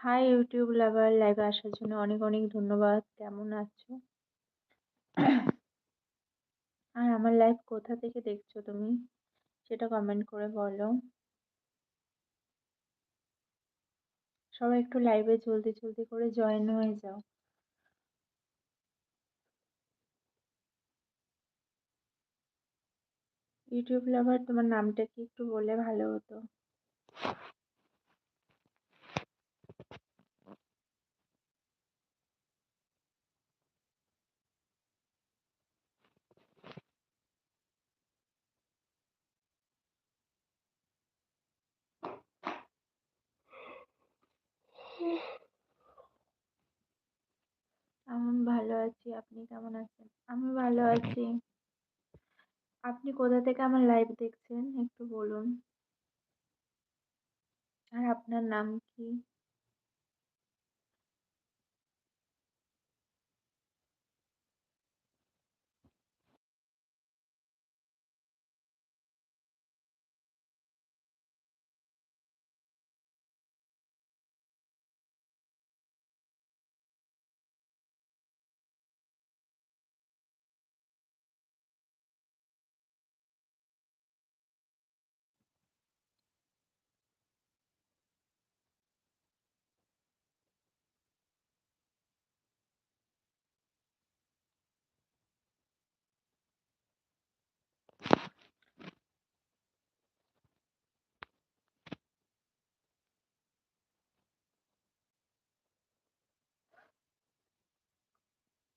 High YouTube লাভার লাইভে আসার জন্য অনেক অনেক ধন্যবাদ। কেমন আছো? আর আমার লাইভ কোথা থেকে দেখছ তুমি? সেটা কমেন্ট করে বলো। সবাই একটু লাইভে জলদি জলদি করে জয়েন হয়ে যাও। ইউটিউব লাভার তোমার নামটা কি একটু বলে ভালো হতো আমি ভালো আছি। আপনি কেমন আছেন? আমি ভালো আছি। আপনি কোথা থেকে আমার লাইভ দেখছেন? একটু বলুন। আর আপনার নাম কি?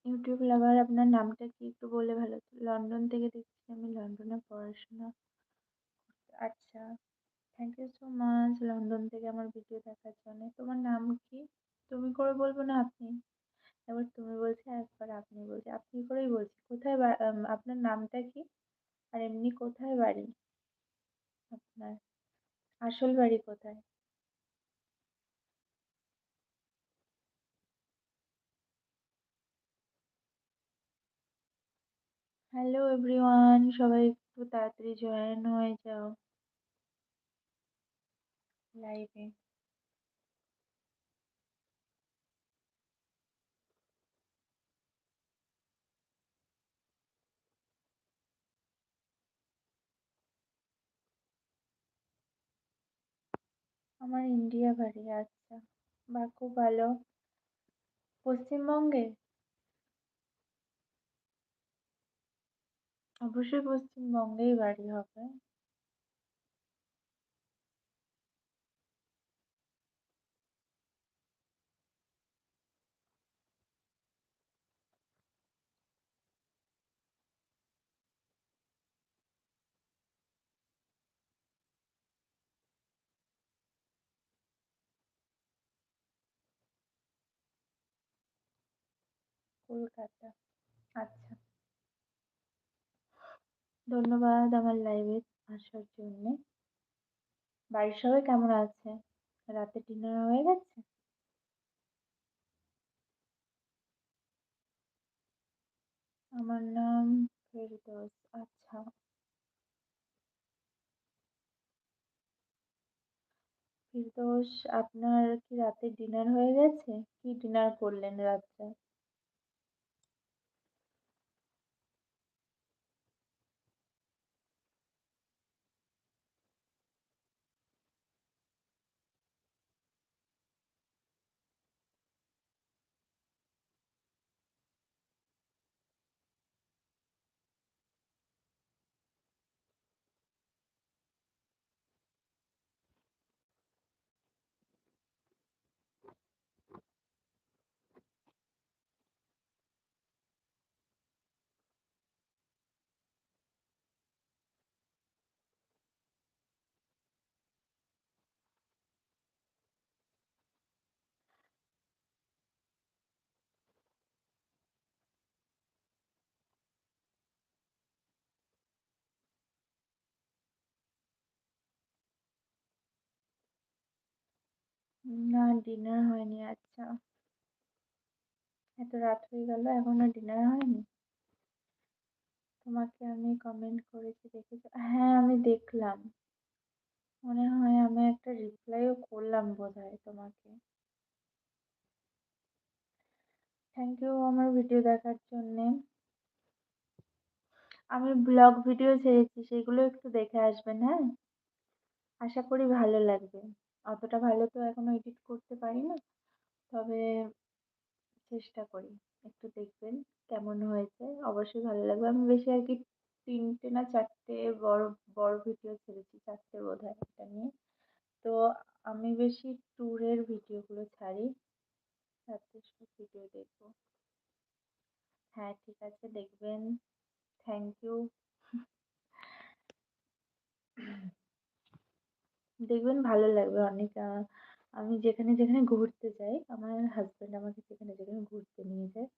ইউটিউব লাভার আপনার নামটা কি একটু বললে ভালো? হতো লন্ডন থেকে দেখছি আমি, লন্ডনে পড়াশোনা আচ্ছা thank you so much London থেকে আমার ভিডিও দেখার জন্য। তোমার নাম কি? তুমি করে বলব না আপনি? একবার তুমি বলছি, একবার আপনি বলছি। আপনি করেই বলছি। কোথায় আপনার নামটা কি? আর এমনি কোথায় বাড়ি? আপনার আসল বাড়ি কোথায়? হ্যালো এভরিওয়ান সবাই একটু তাড়াতাড়ি জয়েন হয়ে যাও। লাইভে আমার ইন্ডিয়া বাড়ি আচ্ছা। বাহ খুব ভালো পশ্চিমবঙ্গে? অবশ্যই পশ্চিমবঙ্গেই বাড়ি হবে। কলকাতা আচ্ছা ধন্যবাদ আমার লাইভে আসার জন্যে। বাড়ির সবাই কেমন আছে? রাতে ডিনার হয়ে গেছে? আমার নাম ফেরদৌস আচ্ছা। ফেরদৌস, আপনার কি রাতে ডিনার হয়ে গেছে? কি ডিনার করলেন রাত্রে? না ডিনার হয়নি আচ্ছা এত রাত হয়ে গেল এখনও ডিনার হয়নি তোমাকে আমি কমেন্ট করেছি দেখেছ হ্যাঁ আমি দেখলাম মনে হয় আমি একটা রিপ্লাইও করলাম বোধ হয় তোমাকে থ্যাংক ইউ আমার ভিডিও দেখার জন্যে। আমি ব্লগ ভিডিও ছেড়েছি সেগুলো একটু দেখে আসবেন, হ্যাঁ? আশা করি ভালো লাগবে। অতটা ভালো তো এখনও এডিট করতে পারি না। তবে চেষ্টা করি। একটু দেখবেন কেমন হয়েছে। অবশ্যই ভালো লাগবে। আমি বেশি আর কি তিনটে না চারটে বড়, বড় ভিডিও ছেড়েছি। ৪ টে বোধহয় একটা নিয়ে। তো আমি বেশি ট্যুরের ভিডিওগুলো ছাড়ি। তাতে ভিডিও দেখব। হ্যাঁ, ঠিক আছে দেখবেন। Thank you. দেখবেন ভালো লাগবে অনেক। আমি যেখানে, যেখানে ঘুরতে যাই, আমার হাসব্যান্ড আমাকে যেখানে, যেখানে ঘুরতে নিয়ে যায়,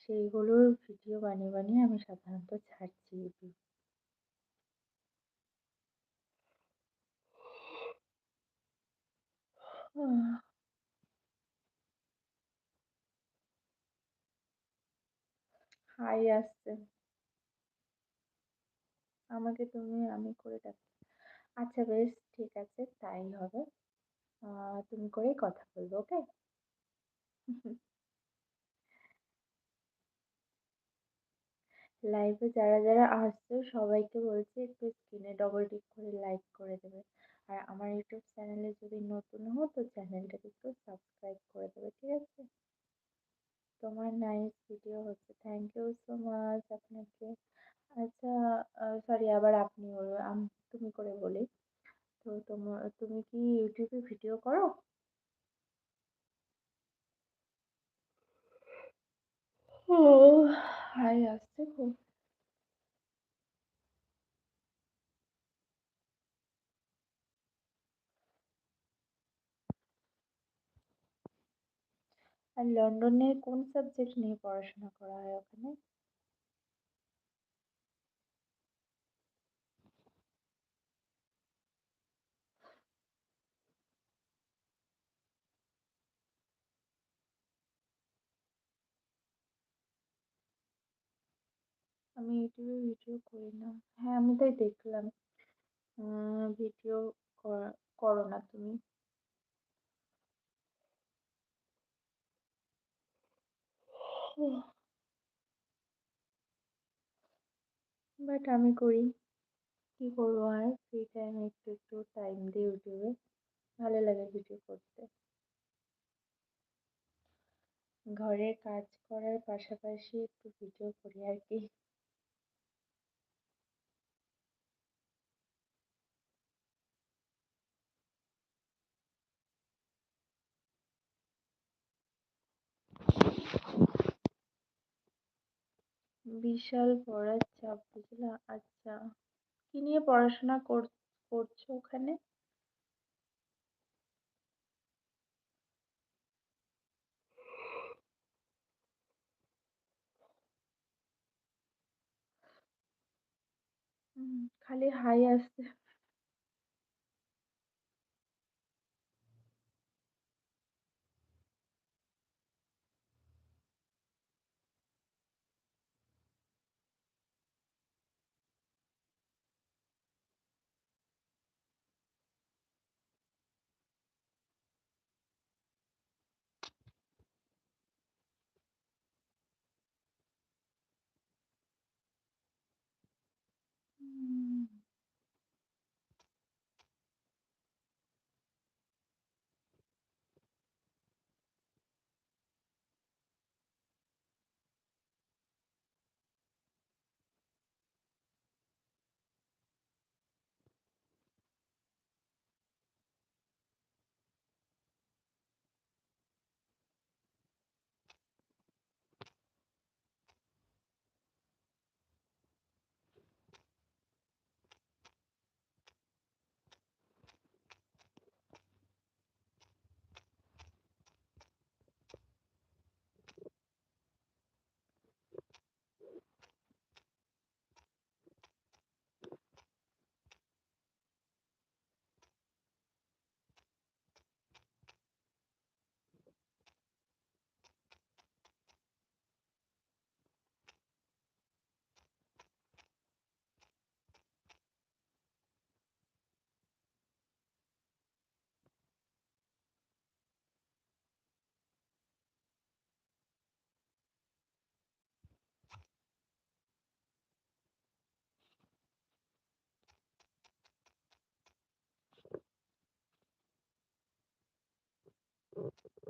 সেইগুলোর ভিডিও বানিয়ে, বানিয়ে আমি সাধারণত ছাড়ছি ইউটিউবে। হাই আসছে। আমাকে তুমি আমি করে ডাকো। আচ্ছা বেশ ঠিক আছে তাই হবে। তুমি করেই কথা বলব, ওকে? লাইভে যারা, যারা আসছে সবাইকে বলছি একটু স্ক্রিনে ডবল টিক করে লাইক করে দেবে। আর আমার ইউটিউব চ্যানেলে যদি নতুন হও তো চ্যানেলটাকে একটু সাবস্ক্রাইব করে দেবে, ঠিক আছে? তোমার নাইস ভিডিও হচ্ছে। থ্যাংক ইউ সো মাচ আপনাকে। আচ্ছা সরি আবার আপনি তুমি করে বলি। তোমা কি ইউটিউবে ভিডিও করো? হাই আসছে খুব। আর লন্ডনে কোন সাবজেক্ট নিয়ে পড়াশোনা করা হয় ওখানে? আমি ইউটিউবে ভিডিও করি না। হ্যাঁ, আমি তাই দেখলাম। ভিডিও করা না তুমি। বাট আমি করি। কি করব আর ফ্রি টাইমে একটু, একটু টাইম দিই ইউটিউবে। ভালো লাগে ভিডিও করতে। ঘরের কাজ করার পাশাপাশি একটু ভিডিও করি আর কি। বিশাল পড়ার চাপ বুঝলা? আচ্ছা। কি নিয়ে পড়াশোনা কর করছ ওখানে? খালি হাই আসছে। Mm.